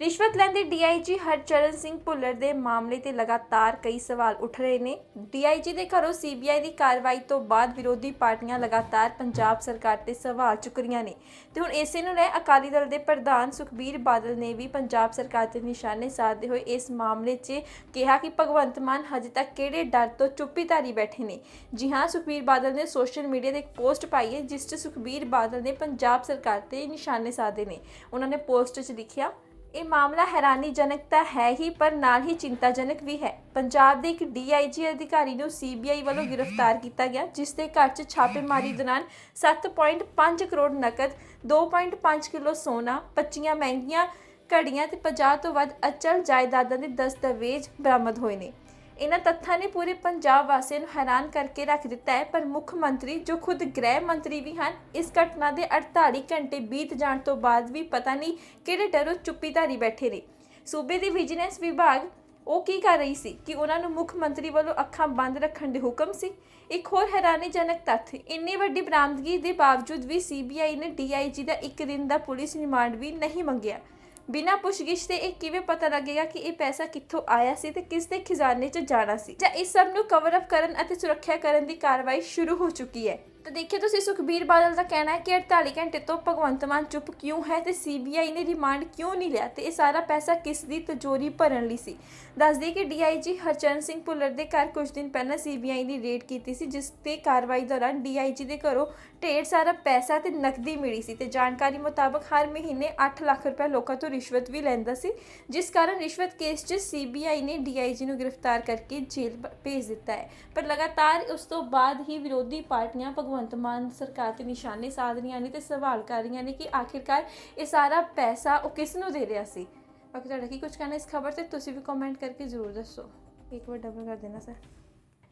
ਰਿਸ਼ਵਤ ਲੈਂਦੇ ਡੀਆਈਜੀ ਹਰਚਰਨ ਸਿੰਘ ਭੁੱਲਰ ਦੇ ਮਾਮਲੇ ਤੇ ਲਗਾਤਾਰ ਕਈ ਸਵਾਲ ਉੱਠ ਰਹੇ ਨੇ। ਡੀਆਈਜੀ ਦੇ ਘਰੋਂ ਸੀਬੀਆਈ ਦੀ ਕਾਰਵਾਈ ਤੋਂ ਬਾਅਦ ਵਿਰੋਧੀ ਪਾਰਟੀਆਂ ਲਗਾਤਾਰ ਪੰਜਾਬ ਸਰਕਾਰ ਤੇ ਸਵਾਲ ਚੁੱਕ ਰਹੀਆਂ ਨੇ। ਤੇ ਹੁਣ ਇਸੇ ਨੂੰ ਲੈ ਅਕਾਲੀ ਦਲ ਦੇ ਪ੍ਰਧਾਨ ਸੁਖਬੀਰ ਬਾਦਲ ਨੇ ਵੀ ਪੰਜਾਬ ਸਰਕਾਰ ਤੇ ਨਿਸ਼ਾਨੇ ਸਾਧਦੇ ਹੋਏ ਇਸ ਮਾਮਲੇ 'ਚ ਕਿਹਾ ਕਿ ਭਗਵੰਤ ਮਾਨ ਹਜੇ ਤੱਕ ਕਿਹੜੇ ਡਰ ਤੋਂ ਚੁੱਪੀ ਧਾਰੀ ਬੈਠੇ ਨੇ। ਜੀ ਹਾਂ, ਸੁਖਬੀਰ ਬਾਦਲ ਨੇ ਸੋਸ਼ਲ ਮੀਡੀਆ ਤੇ ਇੱਕ ਪੋਸਟ ਪਾਈ ਹੈ, ਜਿਸ 'ਚ ਸੁਖਬੀਰ ਬਾਦਲ ਨੇ ਪੰਜਾਬ ਸਰਕਾਰ ਤੇ ਨਿਸ਼ਾਨੇ ਸਾਧੇ ਨੇ। ਉਹਨਾਂ ਨੇ ਪੋਸਟ 'ਚ ਲਿਖਿਆ ਇਹ ਮਾਮਲਾ ਹੈਰਾਨੀਜਨਕ ਤਾਂ ਹੈ ਹੀ, ਪਰ ਨਾਲ ਹੀ ਚਿੰਤਾਜਨਕ ਵੀ ਹੈ। ਪੰਜਾਬ ਦੇ ਇੱਕ ਡੀਆਈਜੀ ਅਧਿਕਾਰੀ ਨੂੰ ਸੀਬੀਆਈ ਵੱਲੋਂ ਗ੍ਰਿਫਤਾਰ ਕੀਤਾ ਗਿਆ, ਜਿਸ ਦੇ ਘਰ 'ਚ ਛਾਪੇਮਾਰੀ ਦੌਰਾਨ 7.5 ਕਰੋੜ ਨਕਦ 2.5 ਕਿਲੋ ਸੋਨਾ 25 ਮਹਿੰਗੀਆਂ ਘੜੀਆਂ ਤੇ 50 ਤੋਂ ਵੱਧ ਅਚਲ ਜਾਇਦਾਦਾਂ ਦੇ ਦਸਤਾਵੇਜ਼ ਬਰਾਮਦ ਹੋਏ ਨੇ। ਇਹਨਾਂ ਤੱਥਾਂ ਨੇ ਪੂਰੇ ਪੰਜਾਬ ਵਾਸੀਆਂ ਨੂੰ ਹੈਰਾਨ ਕਰਕੇ ਰੱਖ ਦਿੱਤਾ ਹੈ, ਪਰ ਮੁੱਖ ਮੰਤਰੀ, ਜੋ ਖੁਦ ਗ੍ਰਹਿ ਮੰਤਰੀ ਵੀ ਹਨ, ਇਸ ਘਟਨਾ ਦੇ 48 ਘੰਟੇ ਬੀਤ ਜਾਣ ਤੋਂ ਬਾਅਦ ਵੀ ਪਤਾ ਨਹੀਂ ਕਿਹੜੇ ਡਰੋਂ ਚੁੱਪੀ ਧਾਰੀ ਬੈਠੇ ਨੇ। ਸੂਬੇ ਦੀ ਵਿਜੀਲੈਂਸ ਵਿਭਾਗ ਉਹ ਕੀ ਕਰ ਰਹੀ ਸੀ ਕਿ ਉਹਨਾਂ ਨੂੰ ਮੁੱਖ ਮੰਤਰੀ ਵੱਲੋਂ ਅੱਖਾਂ ਬੰਦ ਰੱਖਣ ਦੇ ਹੁਕਮ ਸੀ? ਇੱਕ ਹੋਰ ਹੈਰਾਨੀਜਨਕ ਤੱਥ, ਇੰਨੀ ਵੱਡੀ ਬਰਾਮਦਗੀ ਦੇ ਬਾਵਜੂਦ ਵੀ ਸੀਬੀਆਈ ਨੇ ਡੀਆਈਜੀ ਦਾ ਇੱਕ ਦਿਨ ਦਾ ਪੁਲਿਸ ਰਿਮਾਂਡ ਵੀ ਨਹੀਂ ਮੰਗਿਆ। ਬਿਨਾਂ ਪੁੱਛਗਿੱਛ ਤੇ ਇਹ ਕਿਵੇਂ ਪਤਾ ਲੱਗੇਗਾ ਕਿ ਇਹ ਪੈਸਾ ਕਿੱਥੋਂ ਆਇਆ ਸੀ ਤੇ ਕਿਸ ਦੇ ਖਜ਼ਾਨੇ 'ਚ ਜਾਣਾ ਸੀ? ਜਾਂ ਇਸ ਸਭ ਨੂੰ ਕਵਰ ਅਪ ਕਰਨ ਅਤੇ ਸੁਰੱਖਿਆ ਕਰਨ ਦੀ ਕਾਰਵਾਈ ਸ਼ੁਰੂ ਹੋ ਚੁੱਕੀ ਹੈ? ਤਾਂ ਦੇਖਿਓ ਤੁਸੀਂ ਸੁਖਬੀਰ ਬਾਦਲ ਦਾ ਕਹਿਣਾ ਹੈ ਕਿ 48 ਘੰਟੇ ਤੋਂ ਭਗਵੰਤ ਮਾਨ ਚੁੱਪ ਕਿਉਂ ਹੈ ਤੇ ਸੀਬੀਆਈ ਨੇ ਰਿਮਾਂਡ ਕਿਉਂ ਨਹੀਂ ਲਿਆ ਤੇ ਇਹ ਸਾਰਾ ਪੈਸਾ ਕਿਸ ਦੀ ਤਜੋਰੀ ਭਰਨ ਲਈ ਸੀ? ਦੱਸਦੀ ਕਿ ਡੀਆਈਜੀ ਹਰਚਰਨ ਸਿੰਘ ਭੁੱਲਰ ਦੇ ਘਰ ਕੁਝ ਦਿਨ ਪਹਿਲਾਂ ਸੀਬੀਆਈ ਨੇ ਰੇਡ ਕੀਤੀ ਸੀ, ਜਿਸ ਤੇ ਕਾਰਵਾਈ ਦੌਰਾਨ ਡੀਆਈਜੀ ਦੇ ਘਰੋਂ ਢੇਰ ਸਾਰਾ ਪੈਸਾ ਤੇ ਨਕਦੀ ਮਿਲੀ ਸੀ ਤੇ ਜਾਣਕਾਰੀ ਮੁਤਾਬਕ ਹਰ ਮਹੀਨੇ 8 ਲੱਖ ਰੁਪਏ ਲੋਕਾਂ ਤੋਂ ਰਿਸ਼ਵਤ ਵੀ ਲੈਂਦਾ ਸੀ, ਜਿਸ ਕਾਰਨ ਰਿਸ਼ਵਤ ਕੇਸ 'ਚ ਸੀਬੀਆਈ ਨੇ ਡੀਆਈਜੀ ਨੂੰ ਗ੍ਰਿਫਤਾਰ ਕਰਕੇ ਜੇਲ੍ਹ ਭੇਜ ਦਿੱਤਾ ਹੈ। ਪਰ ਲਗਾਤਾਰ ਉਸ ਤੋਂ ਬਾਅਦ ਹੀ ਵਿਰੋਧੀ ਪਾਰਟੀਆਂ ਭਗਵੰਤ ਭਗਵੰਤ ਮਾਨ ਸਰਕਾਰ ਤੇ ਨਿਸ਼ਾਨੇ ਸਾਧ ਰਹੀਆਂ ਨੇ ਤੇ ਸਵਾਲ ਕਰ ਰਹੀਆਂ ਨੇ ਕਿ ਆਖਿਰਕਾਰ ਇਹ ਸਾਰਾ ਪੈਸਾ ਉਹ ਕਿਸ ਨੂੰ ਦੇ ਰਿਹਾ ਸੀ? ਬਾਕੀ ਤੁਹਾਡਾ ਕੀ ਕੁਝ ਕਹਿਣਾ ਇਸ ਖਬਰ ਤੇ ਤੁਸੀਂ ਵੀ ਕਮੈਂਟ ਕਰਕੇ ਜ਼ਰੂਰ ਦੱਸੋ। ਇੱਕ ਵਾਰ ਡਬਲ ਕਰ ਦੇਣਾ ਸਰ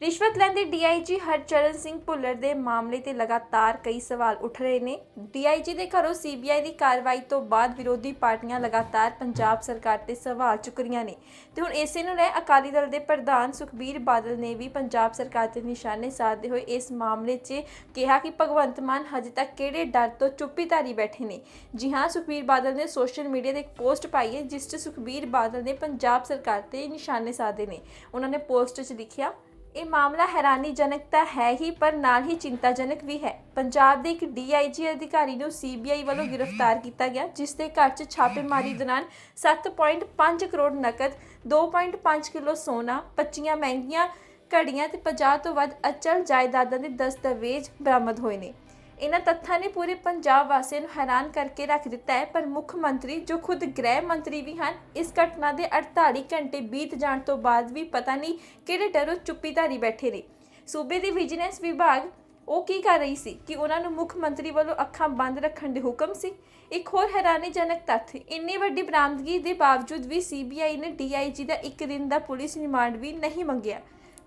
ਰਿਸ਼ਵਤ ਲੈਂਦੇ ਡੀਆਈਜੀ ਹਰਚਰਨ ਸਿੰਘ ਭੁੱਲਰ ਦੇ ਮਾਮਲੇ ਤੇ ਲਗਾਤਾਰ ਕਈ ਸਵਾਲ ਉੱਠ ਰਹੇ ਨੇ। ਡੀਆਈਜੀ ਦੇ ਘਰੋਂ ਸੀਬੀਆਈ ਦੀ ਕਾਰਵਾਈ ਤੋਂ ਬਾਅਦ ਵਿਰੋਧੀ ਪਾਰਟੀਆਂ ਲਗਾਤਾਰ ਪੰਜਾਬ ਸਰਕਾਰ ਤੇ ਸਵਾਲ ਚੁੱਕ ਰਹੀਆਂ ਨੇ। ਤੇ ਹੁਣ ਇਸੇ ਨੂੰ ਲੈ ਅਕਾਲੀ ਦਲ ਦੇ ਪ੍ਰਧਾਨ ਸੁਖਬੀਰ ਬਾਦਲ ਨੇ ਵੀ ਪੰਜਾਬ ਸਰਕਾਰ ਤੇ ਨਿਸ਼ਾਨੇ ਸਾਧਦੇ ਹੋਏ ਇਸ ਮਾਮਲੇ 'ਚ ਕਿਹਾ ਕਿ ਭਗਵੰਤ ਮਾਨ ਹਜੇ ਤੱਕ ਕਿਹੜੇ ਡਰ ਤੋਂ ਚੁੱਪੀ ਧਾਰੀ ਬੈਠੇ ਨੇ। ਜੀ ਹਾਂ, ਸੁਖਬੀਰ ਬਾਦਲ ਨੇ ਸੋਸ਼ਲ ਮੀਡੀਆ ਤੇ ਇੱਕ ਪੋਸਟ ਪਾਈ ਹੈ, ਜਿਸ 'ਚ ਸੁਖਬੀਰ ਬਾਦਲ ਨੇ ਪੰਜਾਬ ਸਰਕਾਰ ਤੇ ਨਿਸ਼ਾਨੇ ਸਾਧੇ ਨੇ। ਉਹਨਾਂ ਨੇ ਪੋਸਟ 'ਚ ਲਿਖਿਆ ਇਹ ਮਾਮਲਾ ਹੈਰਾਨੀਜਨਕ ਤਾਂ ਹੈ ਹੀ, ਪਰ ਨਾਲ ਹੀ ਚਿੰਤਾਜਨਕ ਵੀ ਹੈ। ਪੰਜਾਬ ਦੇ ਇੱਕ ਡੀਆਈਜੀ ਅਧਿਕਾਰੀ ਨੂੰ ਸੀਬੀਆਈ ਵੱਲੋਂ ਗ੍ਰਿਫਤਾਰ ਕੀਤਾ ਗਿਆ, ਜਿਸ ਦੇ ਘਰ 'ਚ ਛਾਪੇਮਾਰੀ ਦੌਰਾਨ 7.5 ਕਰੋੜ ਨਕਦ 2.5 ਕਿਲੋ ਸੋਨਾ 25 ਮਹਿੰਗੀਆਂ ਘੜੀਆਂ ਤੇ 50 ਤੋਂ ਵੱਧ ਅਚਲ ਜਾਇਦਾਦਾਂ ਦੇ ਦਸਤਾਵੇਜ਼ ਬਰਾਮਦ ਹੋਏ ਨੇ। ਇਹਨਾਂ ਤੱਥਾਂ ਨੇ ਪੂਰੇ ਪੰਜਾਬ ਵਾਸੀਆਂ ਨੂੰ ਹੈਰਾਨ ਕਰਕੇ ਰੱਖ ਦਿੱਤਾ ਹੈ, ਪਰ ਮੁੱਖ ਮੰਤਰੀ, ਜੋ ਖੁਦ ਗ੍ਰਹਿ ਮੰਤਰੀ ਵੀ ਹਨ, ਇਸ ਘਟਨਾ ਦੇ 48 ਘੰਟੇ ਬੀਤ ਜਾਣ ਤੋਂ ਬਾਅਦ ਵੀ ਪਤਾ ਨਹੀਂ ਕਿਹੜੇ ਡਰੋਂ ਚੁੱਪੀ ਧਾਰੀ ਬੈਠੇ ਨੇ। ਸੂਬੇ ਦੀ ਵਿਜੀਲੈਂਸ ਵਿਭਾਗ ਉਹ ਕੀ ਕਰ ਰਹੀ ਸੀ ਕਿ ਉਹਨਾਂ ਨੂੰ ਮੁੱਖ ਮੰਤਰੀ ਵੱਲੋਂ ਅੱਖਾਂ ਬੰਦ ਰੱਖਣ ਦੇ ਹੁਕਮ ਸੀ? ਇੱਕ ਹੋਰ ਹੈਰਾਨੀਜਨਕ ਤੱਥ, ਇੰਨੀ ਵੱਡੀ ਬਰਾਮਦਗੀ ਦੇ ਬਾਵਜੂਦ ਵੀ ਸੀਬੀਆਈ ਨੇ ਡੀਆਈਜੀ ਦਾ ਇੱਕ ਦਿਨ ਦਾ ਪੁਲਿਸ ਰਿਮਾਂਡ ਵੀ ਨਹੀਂ ਮੰਗਿਆ।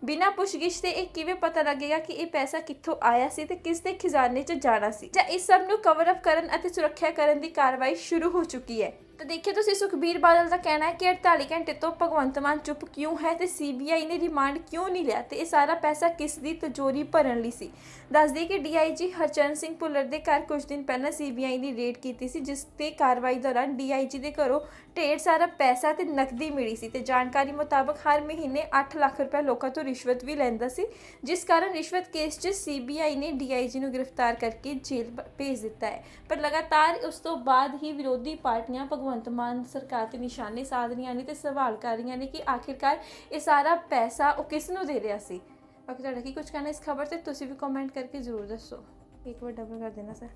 ਬਿਨਾਂ ਪੁੱਛਗਿੱਛ ਤੇ ਇਹ ਕਿਵੇਂ ਪਤਾ ਲੱਗੇਗਾ ਕਿ ਇਹ ਪੈਸਾ ਕਿੱਥੋਂ ਆਇਆ ਸੀ ਤੇ ਕਿਸ ਦੇ ਖਜ਼ਾਨੇ 'ਚ ਜਾਣਾ ਸੀ? ਜਾਂ ਇਸ ਸਭ ਨੂੰ ਕਵਰ ਅਪ ਕਰਨ ਅਤੇ ਸੁਰੱਖਿਆ ਕਰਨ ਦੀ ਕਾਰਵਾਈ ਸ਼ੁਰੂ ਹੋ ਚੁੱਕੀ ਹੈ। ਤਾਂ ਦੇਖਿਓ ਤੁਸੀਂ ਸੁਖਬੀਰ ਬਾਦਲ ਦਾ ਕਹਿਣਾ ਹੈ ਕਿ 48 ਘੰਟੇ ਤੋਂ ਭਗਵੰਤ ਮਾਨ ਚੁੱਪ ਕਿਉਂ ਹੈ ਤੇ ਸੀਬੀਆਈ ਨੇ ਰਿਮਾਂਡ ਕਿਉਂ ਨਹੀਂ ਲਿਆ ਤੇ ਇਹ ਸਾਰਾ ਪੈਸਾ ਕਿਸ ਦੀ ਤਜੋਰੀ ਭਰਨ ਲਈ ਸੀ? ਦੱਸਦੀ ਕਿ ਡੀਆਈਜੀ ਹਰਚਰਨ ਸਿੰਘ ਭੁੱਲਰ ਦੇ ਘਰ ਕੁਝ ਦਿਨ ਪਹਿਲਾਂ ਸੀਬੀਆਈ ਨੇ ਰੇਡ ਕੀਤੀ ਸੀ, ਜਿਸ ਤੇ ਕਾਰਵਾਈ ਦੌਰਾਨ ਡੀਆਈਜੀ ਦੇ ਘਰੋਂ ਢੇਰ ਸਾਰਾ ਪੈਸਾ ਤੇ ਨਕਦੀ ਮਿਲੀ ਸੀ ਤੇ ਜਾਣਕਾਰੀ ਮੁਤਾਬਕ ਹਰ ਮਹੀਨੇ 8 ਲੱਖ ਰੁਪਏ ਲੋਕਾਂ ਤੋਂ ਰਿਸ਼ਵਤ ਵੀ ਲੈਂਦਾ ਸੀ, ਜਿਸ ਕਾਰਨ ਰਿਸ਼ਵਤ ਕੇਸ 'ਚ ਸੀਬੀਆਈ ਨੇ ਡੀਆਈਜੀ ਨੂੰ ਗ੍ਰਿਫਤਾਰ ਕਰਕੇ ਜੇਲ੍ਹ ਭੇਜ ਦਿੱਤਾ ਹੈ। ਪਰ ਲਗਾਤਾਰ ਉਸ ਤੋਂ ਬਾਅਦ ਹੀ ਵਿਰੋਧੀ ਪਾਰਟੀਆਂ ਭਗਵੰਤ ਮਾਨ ਸਰਕਾਰ ਤੇ ਨਿਸ਼ਾਨੇ ਸਾਧ ਰਹੀਆਂ ਨੇ ਤੇ ਸਵਾਲ ਕਰ ਰਹੀਆਂ ਨੇ ਕਿ ਆਖਿਰਕਾਰ ਇਹ ਸਾਰਾ ਪੈਸਾ ਉਹ ਕਿਸ ਨੂੰ ਦੇ ਰਿਹਾ ਸੀ? ਬਾਕੀ ਤੁਹਾਡਾ ਕੀ ਕੁਝ ਕਹਿਣਾ ਇਸ ਖਬਰ ਤੇ ਤੁਸੀਂ ਵੀ ਕਮੈਂਟ ਕਰਕੇ ਜ਼ਰੂਰ ਦੱਸੋ। ਇੱਕ ਵਾਰ ਡਬਲ ਕਰ ਦੇਣਾ ਸਰ